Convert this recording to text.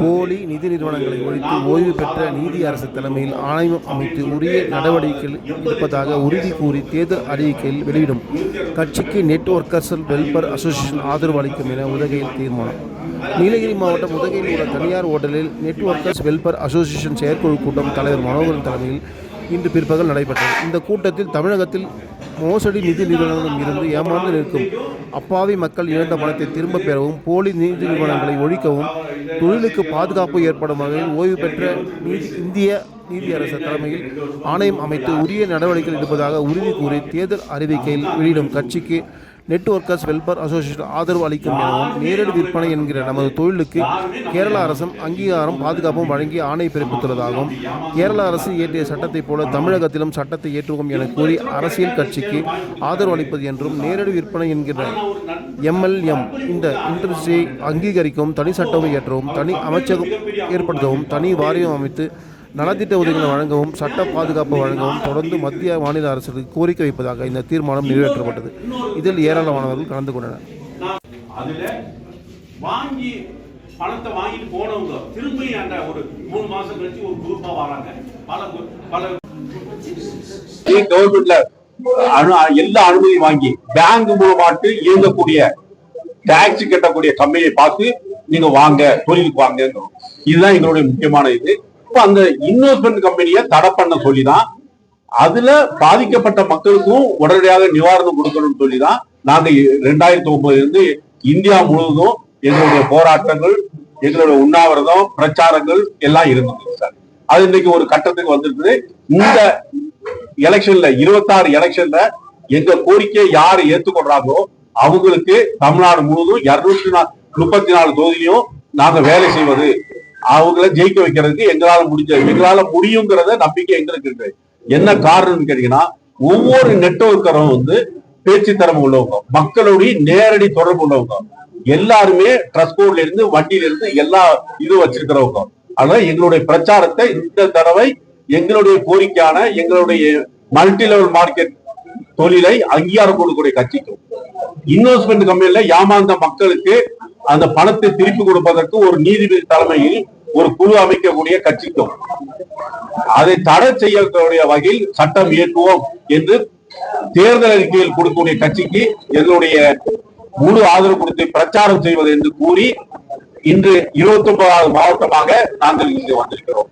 போலி நிதி நிறுவனங்களை ஒழித்து ஓய்வு பெற்ற நீதி அரசு தலைமையில் ஆணையம் அமைத்து உரிய நடவடிக்கைகள் எடுப்பதாக உறுதி கூறி தேர்தல் அறிவிக்கையில் வெளியிடும். கட்சிக்கு நெட்வொர்க்கர்ஸ் வெல்பர் அசோசியேஷன் ஆதரவு அளிக்கும் என உதகையில் தீர்மானம். நீலகிரி மாவட்டம் உதகையில் உள்ள தனியார் ஓட்டலில் நெட்ஒர்க்கர்ஸ் வெல்பர் அசோசியேஷன் செயற்குழு கூட்டம் தலைவர் மனோகரன் தலைமையில் இன்று பிற்பகல் நடைபெற்றது. இந்த கூட்டத்தில் தமிழகத்தில் மோசடி நிதி நிறுவனங்களிடம் இருந்து ஏமாந்து நிற்கும். அப்பாவி மக்கள் இழந்த பணத்தை திரும்பப் பெறவும் போலி நிதி நிறுவனங்களை ஒழிக்கவும் தொழிலுக்கு பாதுகாப்பு ஏற்படும் வகையில் ஓய்வு பெற்ற நீதி இந்திய நீதியரசர் தலைமையில் ஆணையம் அமைத்து உரிய நடவடிக்கைகள் எடுப்பதாக உறுதி கூறி தேர்தல் அறிவிக்கையில் வெளியிடும் கட்சிக்கு நெட்வொர்க்கர்ஸ் வெல்பர் அசோசியேஷன் ஆதரவு அளிக்கும் எனவும் நேரடி விற்பனை என்கிற நமது தொழிலுக்கு கேரள அரசும் அங்கீகாரம் பாதுகாப்பும் வழங்கி ஆணை பிறப்பித்துள்ளதாகவும் கேரள அரசு இயற்றிய சட்டத்தைப் போல தமிழகத்திலும் சட்டத்தை ஏற்றுவோம் என கூறி அரசியல் கட்சிக்கு ஆதரவு அளிப்பது என்றும் நேரடி விற்பனை என்கிற எம்எல்எம் இந்த இண்டஸ்ட்ரியை அங்கீகரிக்கவும் தனி சட்டம் இயற்றவும் தனி அமைச்சகம் ஏற்படுத்தவும் தனி வாரியம் அமைத்து நலத்திட்ட உதவிகளை வழங்கவும் சட்ட பாதுகாப்பு வழங்கவும் தொடர்ந்து மத்திய மாநில அரசுக்கு கோரிக்கை வைப்பதாக இந்த தீர்மானம் நிறைவேற்றப்பட்டது. இதில் ஏராளமானவர்கள் கலந்து கொண்டனர். அதுல வாங்கி பணத்தை வாங்கிட்டு போனவங்க திரும்பி அந்த ஒரு மூணு மாசம் கழிச்சு ஒரு குரூப்பா வராங்க. பல பல கவர்மெண்ட்ல எல்லா அனுமதி வாங்கி பேங்க் மூலமாட்டு இயங்கக்கூடிய டாக்ஸ் கட்டக்கூடிய கம்பெனியை பார்த்து நீங்க வாங்க தொழிலுக்கு வாங்க இதுதான் எங்களுடைய முக்கியமான இது. இப்ப அந்த இன்வெஸ்ட்மெண்ட் கம்பெனியை தடை பண்ண சொல்லிதான் அதுல பாதிக்கப்பட்ட மக்களுக்கும் உடனடியாக நிவாரணம் கொடுக்கணும்னு சொல்லிதான் நாங்க ரெண்டாயிரத்தி ஒன்பதுல இருந்து இந்தியா முழுவதும் எங்களுடைய போராட்டங்கள் எங்களுடைய உண்ணாவிரதம் பிரச்சாரங்கள் எல்லாம் இருந்தது சார். அது இன்னைக்கு ஒரு கட்டத்துக்கு வந்துருக்குது. இந்த எலெக்ஷன்ல இருபத்தாறு எலெக்ஷன்ல எங்க கோரிக்கையை யாரு ஏத்துக்கொள்றாங்களோ அவங்களுக்கு தமிழ்நாடு முழுவதும் இருநூத்தி முப்பத்தி நாலு தொகுதியும் நாங்க வேலை செய்வது. அவங்கள ஜெயிக்க வைக்கிறதுக்கு எங்களால முடிஞ்ச எங்களால முடியுங்கிறத நம்பிக்கை எங்களுக்கு இருக்கு. என்ன காரணம்னு கேட்டீங்கன்னா ஒவ்வொரு நெட்வொர்க்கரும் வந்து பேச்சு திறமை உள்ளவங்க மக்களுடைய நேரடி தொடர்பு உள்ளவங்க. எல்லாருமே ட்ரஸ்ட் கோட்ல இருந்து வண்டியில இருந்து எல்லா இது வச்சிருக்கிறவங்க. அதனால எங்களுடைய பிரச்சாரத்தை இந்த தடவை எங்களுடைய கோரிக்கையான எங்களுடைய மல்டி லெவல் மார்க்கெட் தொழிலை அங்கீகாரம் கொடுக்கக்கூடிய கட்சிக்கும் இன்வெஸ்ட்மெண்ட் கம்பெனில ஏமாந்த மக்களுக்கு அந்த பணத்தை திருப்பி கொடுப்பதற்கு ஒரு நீதிபதி தலைமையில் ஒரு குழு அமைக்கக்கூடிய கட்சிக்கும் அதை தடை செய்யக்கூடிய வகையில் சட்டம் இயக்குவோம் என்று தேர்தல் அறிக்கையில் கொடுக்கக்கூடிய கட்சிக்கு எங்களுடைய முழு ஆதரவு கொடுத்து பிரச்சாரம் செய்வது என்று கூறி இன்று இருபத்தி ஒன்பதாவது மாவட்டமாக நாங்கள் இங்கு வந்திருக்கிறோம்.